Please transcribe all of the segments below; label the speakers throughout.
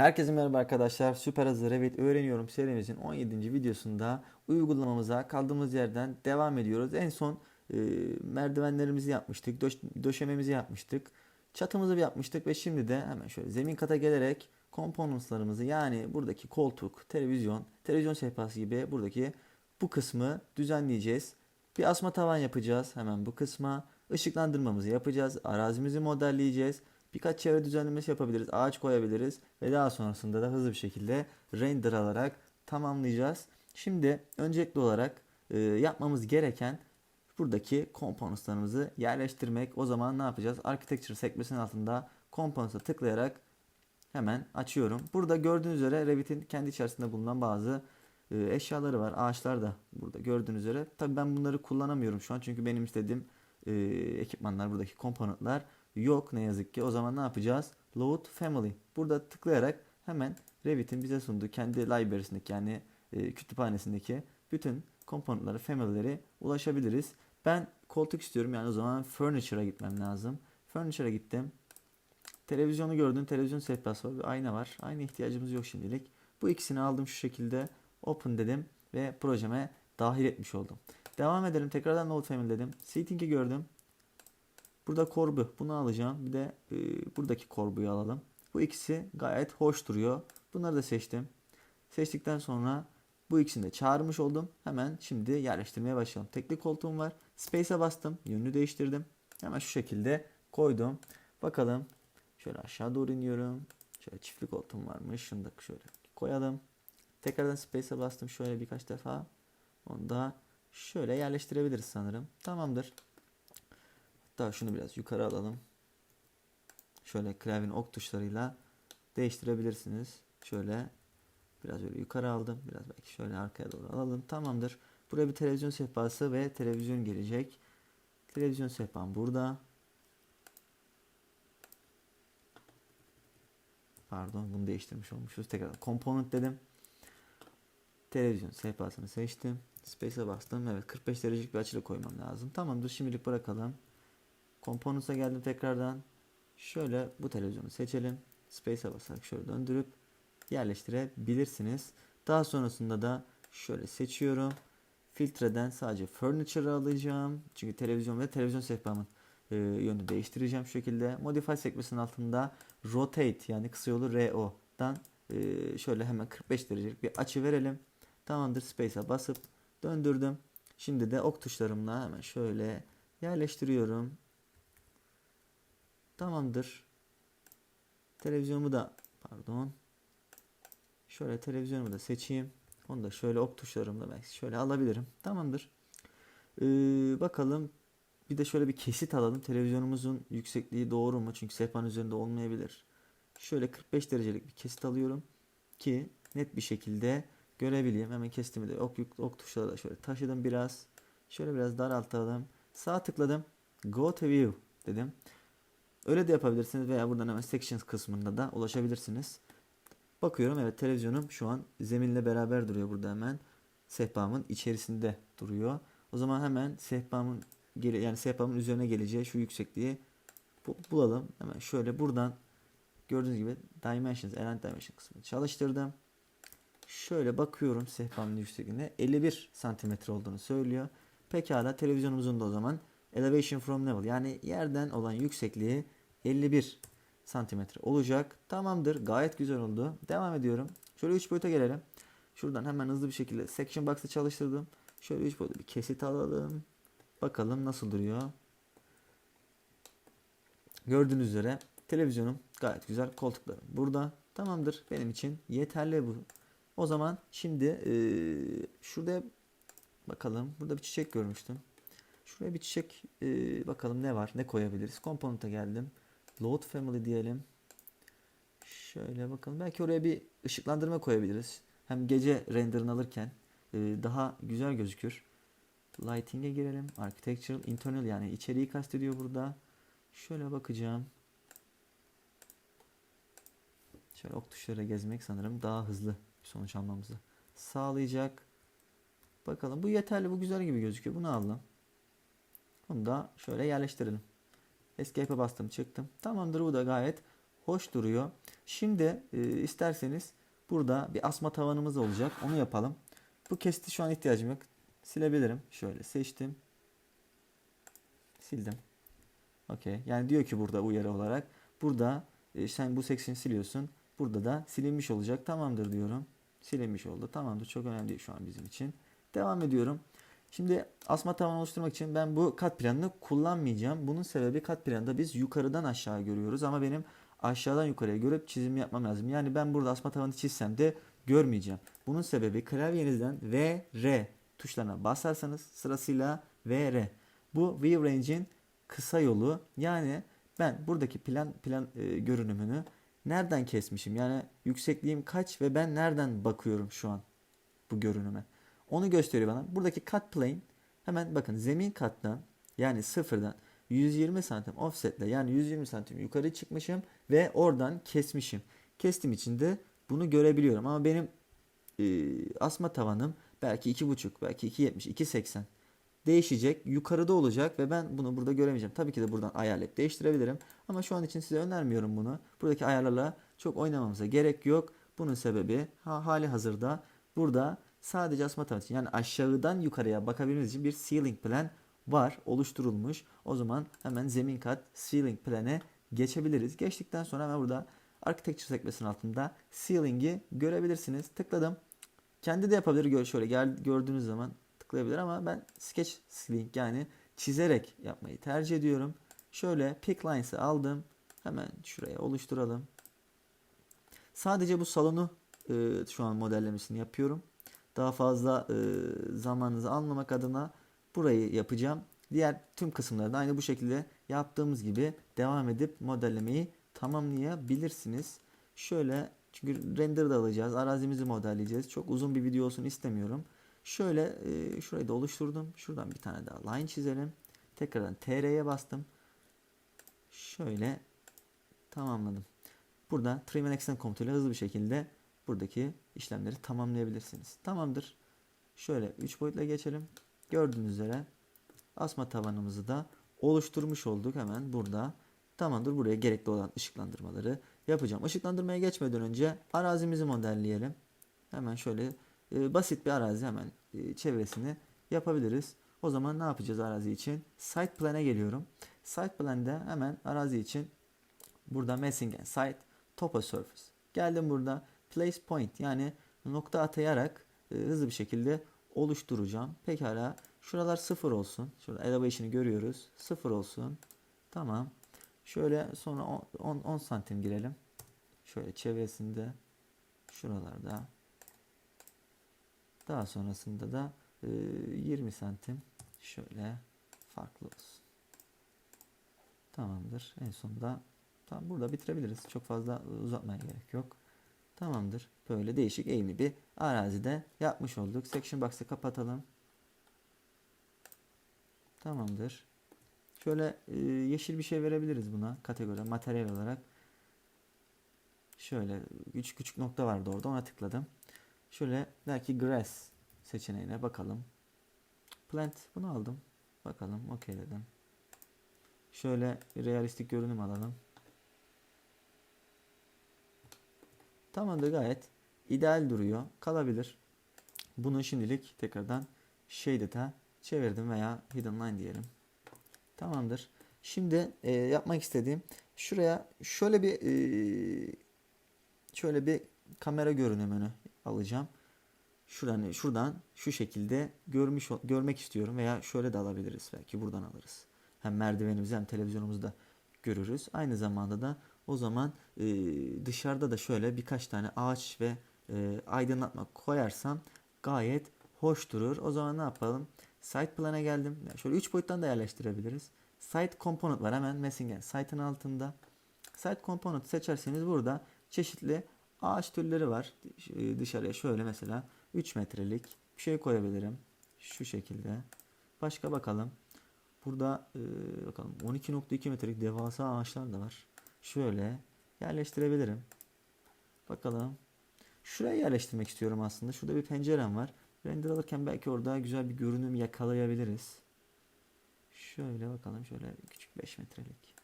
Speaker 1: Herkese merhaba arkadaşlar. Süper Hızlı Revit Öğreniyorum serimizin 17. videosunda uygulamamıza kaldığımız yerden devam ediyoruz. En son e, merdivenlerimizi yapmıştık, döş- döşememizi yapmıştık, çatımızı yapmıştık ve şimdi de hemen şöyle zemin kata gelerek componentslarımızı yani buradaki koltuk, televizyon, televizyon sehpası gibi buradaki bu kısmı düzenleyeceğiz. Bir asma tavan yapacağız hemen bu kısma. Işıklandırmamızı yapacağız. Arazimizi modelleyeceğiz. Birkaç çevre düzenlemesi yapabiliriz. Ağaç koyabiliriz. Ve daha sonrasında da hızlı bir şekilde render alarak tamamlayacağız. Şimdi öncelikli olarak e, yapmamız gereken buradaki componentslarımızı yerleştirmek. O zaman ne yapacağız? Architecture sekmesinin altında components'a tıklayarak hemen açıyorum. Burada gördüğünüz üzere Revit'in kendi içerisinde bulunan bazı e, eşyaları var. Ağaçlar da burada gördüğünüz üzere. Tabii ben bunları kullanamıyorum şu an çünkü benim istediğim e, ekipmanlar buradaki komponentler yok ne yazık ki. O zaman ne yapacağız? Load Family. Burada tıklayarak hemen Revit'in bize sunduğu kendi library'sindeki yani e, kütüphanesindeki bütün komponentleri, family'leri ulaşabiliriz. Ben koltuk istiyorum yani o zaman Furniture'a gitmem lazım. Furniture'a gittim. Televizyonu gördüm. Televizyon sehpası var. Bir ayna var. Ayna ihtiyacımız yok şimdilik. Bu ikisini aldım şu şekilde. Open dedim ve projeme dahil etmiş oldum. Devam edelim. Tekrardan Node Family dedim. Seating'i gördüm. Burada korbu. Bunu alacağım. Bir de e, buradaki korbuyu alalım. Bu ikisi gayet hoş duruyor. Bunları da seçtim. Seçtikten sonra bu ikisini de çağırmış oldum. Hemen şimdi yerleştirmeye başlayalım. Tekli koltuğum var. Space'e bastım. Yönünü değiştirdim. Hemen şu şekilde koydum. Bakalım. Şöyle aşağı doğru iniyorum. Şöyle çiftli koltuğum varmış. Şunu da şöyle koyalım. Tekrardan Space'e bastım şöyle birkaç defa. Onu da şöyle yerleştirebiliriz sanırım. Tamamdır. Hatta şunu biraz yukarı alalım. Şöyle klavyenin ok tuşlarıyla değiştirebilirsiniz. Şöyle biraz öyle yukarı aldım. Biraz belki şöyle arkaya doğru alalım. Tamamdır. Buraya bir televizyon sehpası ve televizyon gelecek. Televizyon sehpam burada. Pardon bunu değiştirmiş olmuşuz. Tekrar component dedim. Televizyon sehpasını seçtim. Space'e bastım. Evet 45 derecelik bir açıyla koymam lazım. Tamamdır şimdilik bırakalım. Components'a geldim tekrardan. Şöyle bu televizyonu seçelim. Space'e basarak şöyle döndürüp yerleştirebilirsiniz. Daha sonrasında da şöyle seçiyorum. Filtreden sadece furniture alacağım. Çünkü televizyon ve televizyon sehpamın e, yönünü değiştireceğim şu şekilde. Modify sekmesinin altında rotate yani kısa yolu RO'dan e, şöyle hemen 45 derecelik bir açı verelim. Tamamdır space'e basıp döndürdüm. Şimdi de ok tuşlarımla hemen şöyle yerleştiriyorum. Tamamdır. Televizyonumu da pardon. Şöyle televizyonumu da seçeyim. Onu da şöyle ok tuşlarımla belki şöyle alabilirim. Tamamdır. Ee, bakalım. Bir de şöyle bir kesit alalım. Televizyonumuzun yüksekliği doğru mu? Çünkü sehpanın üzerinde olmayabilir. Şöyle 45 derecelik bir kesit alıyorum ki net bir şekilde görebileyim. Hemen kestimi de ok, ok tuşları da şöyle taşıdım biraz. Şöyle biraz daraltalım. Sağ tıkladım. Go to view dedim. Öyle de yapabilirsiniz veya buradan hemen sections kısmında da ulaşabilirsiniz. Bakıyorum evet televizyonum şu an zeminle beraber duruyor burada hemen. Sehpamın içerisinde duruyor. O zaman hemen sehpamın yani sehpamın üzerine geleceği şu yüksekliği bu- bulalım. Hemen şöyle buradan gördüğünüz gibi Dimensions, Align Dimension kısmını çalıştırdım. Şöyle bakıyorum sehpamın yüksekliğine 51 santimetre olduğunu söylüyor. Pekala televizyonumuzun da o zaman elevation from level yani yerden olan yüksekliği 51 santimetre olacak. Tamamdır. Gayet güzel oldu. Devam ediyorum. Şöyle 3 boyuta gelelim. Şuradan hemen hızlı bir şekilde section box'ı çalıştırdım. Şöyle 3 boyutlu bir kesit alalım. Bakalım nasıl duruyor. Gördüğünüz üzere televizyonum gayet güzel. Koltuklarım burada. Tamamdır. Benim için yeterli bu. O zaman şimdi eee, şurada bakalım. Burada bir çiçek görmüştüm. Şuraya bir çiçek eee, bakalım ne var? Ne koyabiliriz? Component'a geldim. Load family diyelim. Şöyle bakalım. Belki oraya bir ışıklandırma koyabiliriz. Hem gece renderını alırken eee, daha güzel gözükür. Lighting'e girelim. Architectural, internal yani içeriği kastediyor burada. Şöyle bakacağım. Şöyle ok tuşları gezmek sanırım daha hızlı sonuç almamızı sağlayacak. Bakalım bu yeterli bu güzel gibi gözüküyor. Bunu aldım. Bunu da şöyle yerleştirelim. Escape'e bastım çıktım. Tamamdır bu da gayet hoş duruyor. Şimdi e, isterseniz burada bir asma tavanımız olacak. Onu yapalım. Bu kesti şu an ihtiyacım yok. Silebilirim. Şöyle seçtim. Sildim. Okey. Yani diyor ki burada uyarı olarak. Burada e, sen bu seksiyonu siliyorsun. Burada da silinmiş olacak. Tamamdır diyorum. Silinmiş oldu. Tamamdır. Çok önemli değil şu an bizim için. Devam ediyorum. Şimdi asma tavan oluşturmak için ben bu kat planını kullanmayacağım. Bunun sebebi kat planında biz yukarıdan aşağı görüyoruz ama benim aşağıdan yukarıya görüp çizim yapmam lazım. Yani ben burada asma tavanı çizsem de görmeyeceğim. Bunun sebebi klavyenizden V, R tuşlarına basarsanız sırasıyla V, R. Bu View Range'in kısa yolu. Yani ben buradaki plan plan e, görünümünü nereden kesmişim? Yani yüksekliğim kaç ve ben nereden bakıyorum şu an bu görünüme? Onu gösteriyor bana. Buradaki cut plane hemen bakın zemin kattan yani sıfırdan 120 santim offsetle yani 120 santim yukarı çıkmışım ve oradan kesmişim. Kestim için de bunu görebiliyorum ama benim e, asma tavanım belki 2.5 belki 2.70 2.80 değişecek yukarıda olacak ve ben bunu burada göremeyeceğim. Tabii ki de buradan ayarlayıp değiştirebilirim ama şu an için size önermiyorum bunu. Buradaki ayarlarla çok oynamamıza gerek yok. Bunun sebebi ha, hali hazırda burada sadece asma için yani aşağıdan yukarıya bakabilmeniz için bir ceiling plan var oluşturulmuş. O zaman hemen zemin kat ceiling plan'e geçebiliriz. Geçtikten sonra hemen burada architecture sekmesinin altında ceiling'i görebilirsiniz. Tıkladım. Kendi de yapabilir. Şöyle gel, gördüğünüz zaman tıklayabilir ama ben sketch ceiling yani çizerek yapmayı tercih ediyorum. Şöyle pick lines'ı aldım. Hemen şuraya oluşturalım. Sadece bu salonu e, şu an modellemesini yapıyorum. Daha fazla e, zamanınızı almamak adına burayı yapacağım. Diğer tüm kısımları da aynı bu şekilde yaptığımız gibi devam edip modellemeyi tamamlayabilirsiniz. Şöyle çünkü render da alacağız. Arazimizi modelleyeceğiz. Çok uzun bir video olsun istemiyorum. Şöyle e, şurayı da oluşturdum. Şuradan bir tane daha line çizelim. Tekrardan TR'ye bastım. Şöyle tamamladım. Burada trim and extend komutuyla hızlı bir şekilde buradaki işlemleri tamamlayabilirsiniz. Tamamdır. Şöyle 3 boyutla geçelim. Gördüğünüz üzere asma tavanımızı da oluşturmuş olduk hemen burada. Tamamdır. Buraya gerekli olan ışıklandırmaları yapacağım. Işıklandırmaya geçmeden önce arazimizi modelleyelim. Hemen şöyle e, basit bir arazi hemen e, çevresini yapabiliriz. O zaman ne yapacağız arazi için? Site plan'e geliyorum. Site plan'de hemen arazi için burada messing and site topo surface. Geldim burada place point yani nokta atayarak e, hızlı bir şekilde oluşturacağım. Pekala şuralar sıfır olsun. Şurada elevation'ı görüyoruz. Sıfır olsun. Tamam. Şöyle sonra 10, 10 santim girelim. Şöyle çevresinde şuralarda daha sonrasında da e, 20 santim şöyle farklı olsun. Tamamdır. En sonunda tam burada bitirebiliriz. Çok fazla uzatmaya gerek yok. Tamamdır. Böyle değişik eğimli bir arazide yapmış olduk. Section box'ı kapatalım. Tamamdır. Şöyle e, yeşil bir şey verebiliriz buna kategori materyal olarak. Şöyle küçük küçük nokta vardı orada ona tıkladım. Şöyle belki grass seçeneğine bakalım. Plant bunu aldım. Bakalım okey dedim. Şöyle realistik görünüm alalım. Tamamdır gayet ideal duruyor. Kalabilir. Bunu şimdilik tekrardan shaded'a çevirdim veya hidden line diyelim. Tamamdır. Şimdi e, yapmak istediğim şuraya şöyle bir e, şöyle bir kamera görünümünü alacağım. Şuradan şuradan şu şekilde görmüş görmek istiyorum veya şöyle de alabiliriz belki buradan alırız. Hem merdivenimizi hem televizyonumuzu da görürüz. Aynı zamanda da o zaman e, dışarıda da şöyle birkaç tane ağaç ve e, aydınlatma koyarsam gayet hoş durur. O zaman ne yapalım? Site plan'a geldim. Yani şöyle 3 boyuttan da yerleştirebiliriz. Site component var hemen Messingen site'ın altında. Site component seçerseniz burada çeşitli ağaç türleri var. Dışarıya şöyle mesela 3 metrelik bir şey koyabilirim. Şu şekilde. Başka bakalım. Burada e, bakalım 12.2 metrelik devasa ağaçlar da var. Şöyle yerleştirebilirim. Bakalım. Şuraya yerleştirmek istiyorum aslında. Şurada bir pencerem var. Render alırken belki orada güzel bir görünüm yakalayabiliriz. Şöyle bakalım. Şöyle küçük 5 metrelik.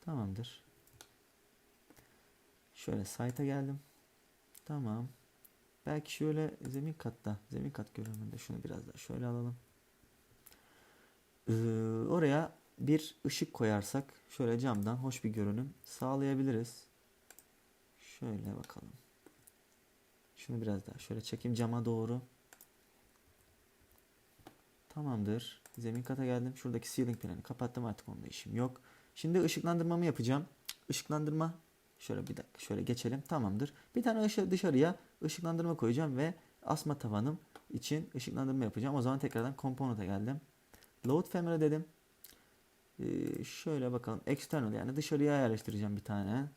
Speaker 1: Tamamdır. Şöyle site'a geldim. Tamam. Belki şöyle zemin katta. Zemin kat görünümünde şunu biraz daha şöyle alalım. Ee, oraya bir ışık koyarsak şöyle camdan hoş bir görünüm sağlayabiliriz. Şöyle bakalım. Şunu biraz daha şöyle çekeyim cama doğru. Tamamdır. Zemin kata geldim. Şuradaki ceiling planı kapattım artık onunla işim yok. Şimdi ışıklandırmamı yapacağım. Işıklandırma şöyle bir dakika şöyle geçelim. Tamamdır. Bir tane ışığı dışarıya ışıklandırma koyacağım ve asma tavanım için ışıklandırma yapacağım. O zaman tekrardan component'a geldim. Load family dedim. Ee, şöyle bakalım. External yani dışarıya yerleştireceğim bir tane.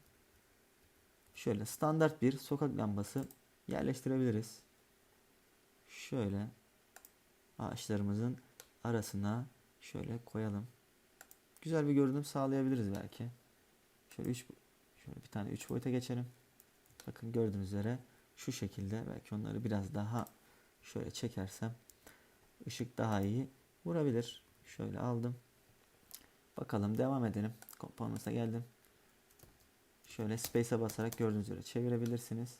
Speaker 1: Şöyle standart bir sokak lambası yerleştirebiliriz. Şöyle ağaçlarımızın arasına şöyle koyalım. Güzel bir görünüm sağlayabiliriz belki. Şöyle üç, şöyle bir tane 3 boyuta geçelim. Bakın gördüğünüz üzere şu şekilde belki onları biraz daha şöyle çekersem ışık daha iyi vurabilir. Şöyle aldım. Bakalım devam edelim. Components'a geldim. Şöyle space'e basarak gördüğünüz üzere çevirebilirsiniz.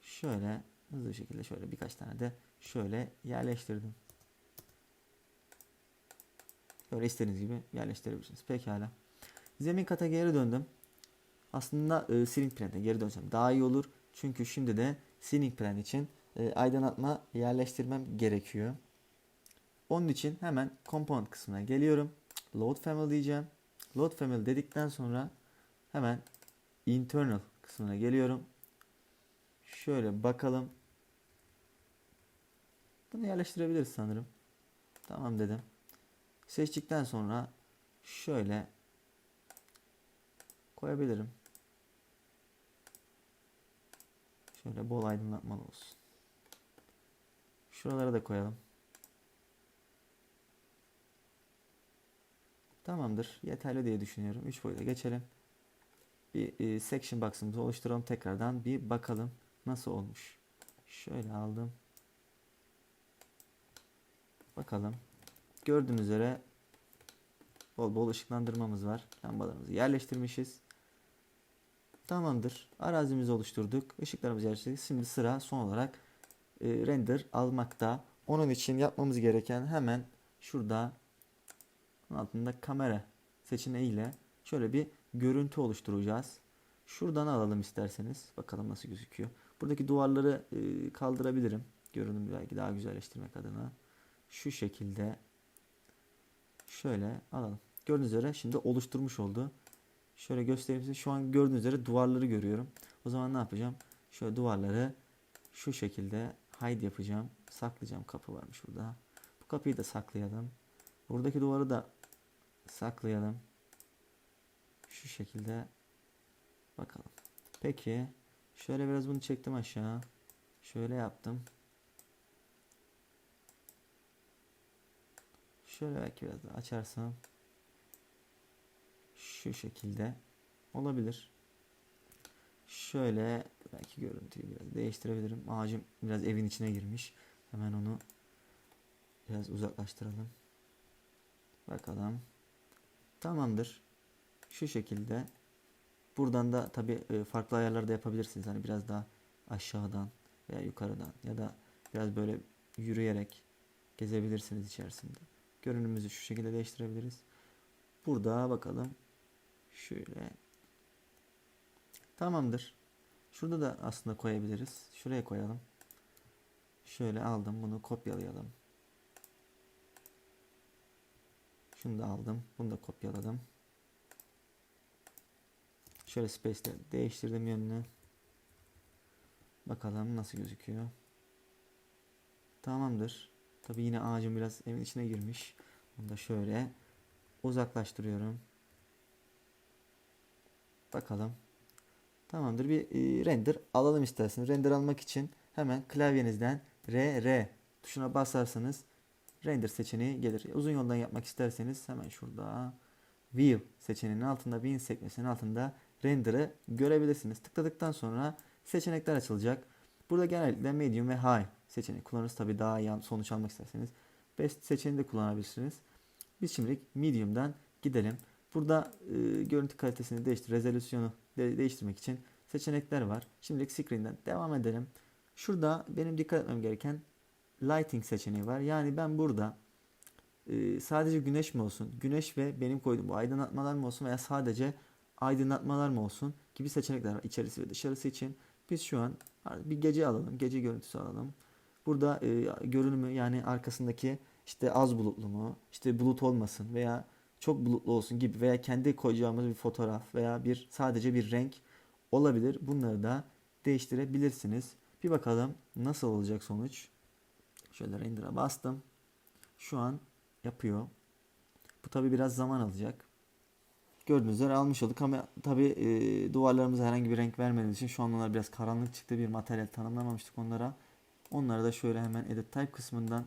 Speaker 1: Şöyle hızlı şekilde şöyle birkaç tane de şöyle yerleştirdim. Böyle istediğiniz gibi yerleştirebilirsiniz. Pekala. Zemin kata geri döndüm. Aslında e, ceiling plan'e geri dönsem daha iyi olur. Çünkü şimdi de ceiling plan için e, aydınlatma yerleştirmem gerekiyor. Onun için hemen component kısmına geliyorum. Load family diyeceğim. Load family dedikten sonra hemen internal kısmına geliyorum. Şöyle bakalım. Bunu yerleştirebiliriz sanırım. Tamam dedim. Seçtikten sonra şöyle koyabilirim. Şöyle bol aydınlatmalı olsun. Şuralara da koyalım. Tamamdır. Yeterli diye düşünüyorum. 3 boyuta geçelim. Bir e, section box'ımızı oluşturalım. Tekrardan bir bakalım nasıl olmuş. Şöyle aldım. Bakalım. Gördüğünüz üzere bol bol ışıklandırmamız var. Lambalarımızı yerleştirmişiz. Tamamdır. Arazimizi oluşturduk. Işıklarımızı yerleştirdik. Şimdi sıra son olarak e, render almakta. Onun için yapmamız gereken hemen şurada altında kamera seçeneğiyle şöyle bir görüntü oluşturacağız. Şuradan alalım isterseniz. Bakalım nasıl gözüküyor. Buradaki duvarları e, kaldırabilirim. Görünümü belki daha güzelleştirmek adına. Şu şekilde şöyle alalım. Gördüğünüz üzere şimdi oluşturmuş oldu. Şöyle göstereyim size. Şu an gördüğünüz üzere duvarları görüyorum. O zaman ne yapacağım? Şöyle duvarları şu şekilde hide yapacağım. Saklayacağım. Kapı varmış burada. Bu kapıyı da saklayalım. Buradaki duvarı da saklayalım. Şu şekilde bakalım. Peki şöyle biraz bunu çektim aşağı. Şöyle yaptım. Şöyle belki biraz daha açarsam şu şekilde olabilir. Şöyle belki görüntüyü biraz değiştirebilirim. Ağacım biraz evin içine girmiş. Hemen onu biraz uzaklaştıralım. Bakalım. Tamamdır. Şu şekilde. Buradan da tabi farklı ayarlar da yapabilirsiniz. Hani biraz daha aşağıdan veya yukarıdan ya da biraz böyle yürüyerek gezebilirsiniz içerisinde. Görünümümüzü şu şekilde değiştirebiliriz. Burada bakalım. Şöyle. Tamamdır. Şurada da aslında koyabiliriz. Şuraya koyalım. Şöyle aldım. Bunu kopyalayalım. Şunu da aldım. Bunu da kopyaladım. Şöyle space'te değiştirdim yönünü. Bakalım nasıl gözüküyor. Tamamdır. Tabi yine ağacım biraz evin içine girmiş. Onu da şöyle uzaklaştırıyorum. Bakalım. Tamamdır. Bir e, render alalım isterseniz. Render almak için hemen klavyenizden RR tuşuna basarsanız render seçeneği gelir. Uzun yoldan yapmak isterseniz hemen şurada view seçeneğinin altında bin sekmesinin altında render'ı görebilirsiniz. Tıkladıktan sonra seçenekler açılacak. Burada genellikle medium ve high seçeneği kullanırız. Tabi daha iyi sonuç almak isterseniz best seçeneğini de kullanabilirsiniz. Biz şimdilik medium'dan gidelim. Burada e, görüntü kalitesini değiştir, rezolüsyonu de- değiştirmek için seçenekler var. Şimdilik screen'den devam edelim. Şurada benim dikkat etmem gereken lighting seçeneği var. Yani ben burada e, sadece güneş mi olsun, güneş ve benim koyduğum bu aydınlatmalar mı olsun veya sadece aydınlatmalar mı olsun gibi seçenekler var içerisi ve dışarısı için. Biz şu an bir gece alalım, gece görüntüsü alalım. Burada e, görünümü yani arkasındaki işte az bulutlu mu, işte bulut olmasın veya çok bulutlu olsun gibi veya kendi koyacağımız bir fotoğraf veya bir sadece bir renk olabilir. Bunları da değiştirebilirsiniz. Bir bakalım nasıl olacak sonuç. Şöyle render'a bastım. Şu an yapıyor. Bu tabi biraz zaman alacak. Gördüğünüz üzere almış olduk ama tabi e, duvarlarımıza herhangi bir renk vermediğimiz için şu an onlar biraz karanlık çıktı. Bir materyal tanımlamamıştık onlara. Onlara da şöyle hemen edit type kısmından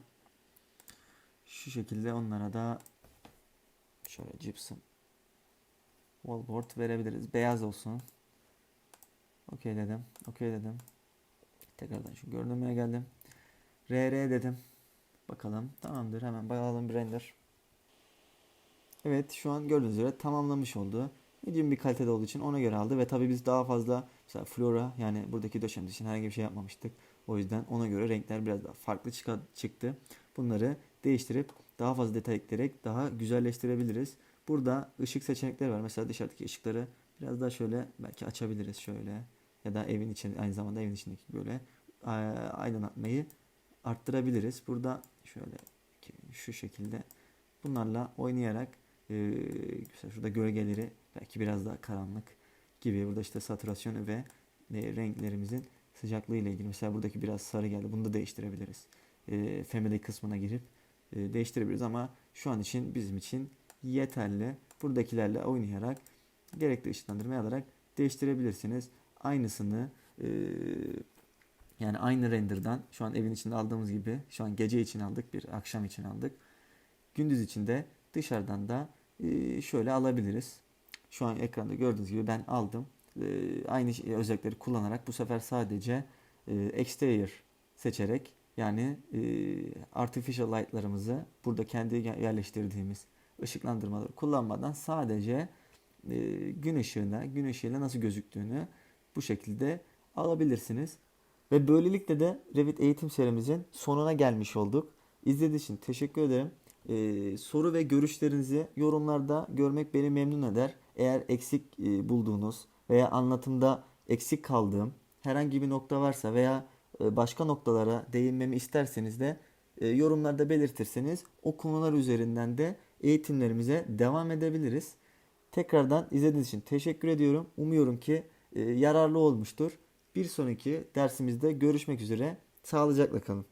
Speaker 1: şu şekilde onlara da şöyle gypsum wallboard verebiliriz. Beyaz olsun. Okey dedim. Okey dedim. Tekrardan şu görünümüne geldim. RR dedim. Bakalım. Tamamdır. Hemen bakalım bir render. Evet şu an gördüğünüz üzere tamamlamış oldu. Medium bir kalitede olduğu için ona göre aldı ve tabii biz daha fazla mesela flora yani buradaki döşememiz için herhangi bir şey yapmamıştık. O yüzden ona göre renkler biraz daha farklı çıktı. Bunları değiştirip daha fazla detay ekleyerek daha güzelleştirebiliriz. Burada ışık seçenekleri var. Mesela dışarıdaki ışıkları biraz daha şöyle belki açabiliriz şöyle. Ya da evin içinde aynı zamanda evin içindeki böyle aydınlatmayı arttırabiliriz. Burada şöyle şu şekilde bunlarla oynayarak e, şurada gölgeleri belki biraz daha karanlık gibi burada işte satürasyon ve e, renklerimizin sıcaklığı ile ilgili mesela buradaki biraz sarı geldi bunu da değiştirebiliriz. E, family kısmına girip e, değiştirebiliriz ama şu an için bizim için yeterli. Buradakilerle oynayarak gerekli ışıklandırmayı alarak değiştirebilirsiniz. Aynısını e, yani aynı render'dan şu an evin içinde aldığımız gibi şu an gece için aldık bir akşam için aldık. Gündüz için de dışarıdan da şöyle alabiliriz. Şu an ekranda gördüğünüz gibi ben aldım. Aynı şey- özellikleri kullanarak bu sefer sadece exterior seçerek yani artificial light'larımızı burada kendi yerleştirdiğimiz ışıklandırmaları kullanmadan sadece gün ışığına, gün ışığıyla nasıl gözüktüğünü bu şekilde alabilirsiniz. Ve böylelikle de Revit eğitim serimizin sonuna gelmiş olduk. İzlediğiniz için teşekkür ederim. Ee, soru ve görüşlerinizi yorumlarda görmek beni memnun eder. Eğer eksik e, bulduğunuz veya anlatımda eksik kaldığım herhangi bir nokta varsa veya e, başka noktalara değinmemi isterseniz de e, yorumlarda belirtirseniz o konular üzerinden de eğitimlerimize devam edebiliriz. Tekrardan izlediğiniz için teşekkür ediyorum. Umuyorum ki e, yararlı olmuştur. Bir sonraki dersimizde görüşmek üzere. Sağlıcakla kalın.